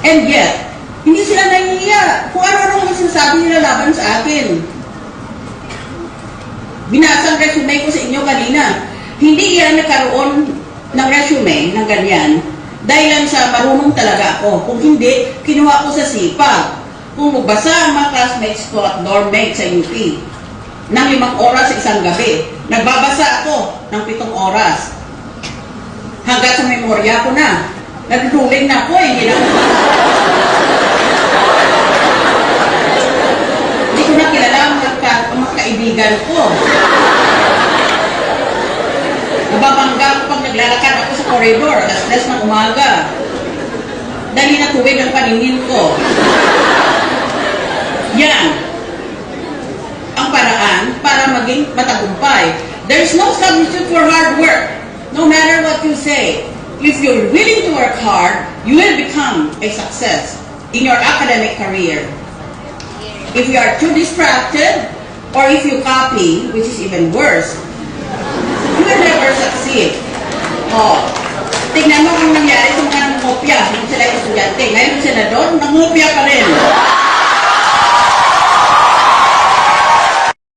And yet, hindi sila nahihiya kung ano-ano ang sinasabi nila laban sa akin. Binasa ang resume ko sa inyo kanina. Hindi yan nagkaroon ng resume ng ganyan dahil lang sa marunong talaga ako. Kung hindi, kinuha ko sa sipag. Kung magbasa ang mga classmates ko at dorm mates sa UP ng limang oras sa isang gabi, nagbabasa ako ng pitong oras. Hanggang sa memorya ko na. Naduduling na ako, eh, hindi na Hindi ko na kilala ang mga, ka- ang mga kaibigan ko. Nababangga ako pag naglalakad ako sa corridor, alas 10 ng umaga. Dali na tuwid ang paningin ko. Yan ang paraan para maging matagumpay. There's no substitute for hard work, no matter what you say. If you're willing to work hard, you will become a success in your academic career. If you are too distracted, or if you copy, which is even worse, you will never succeed. Oh, tingnan mo ang nangyari sa mga nangopya, nung sila estudyante. Ngayon sila doon, nangopya pa rin.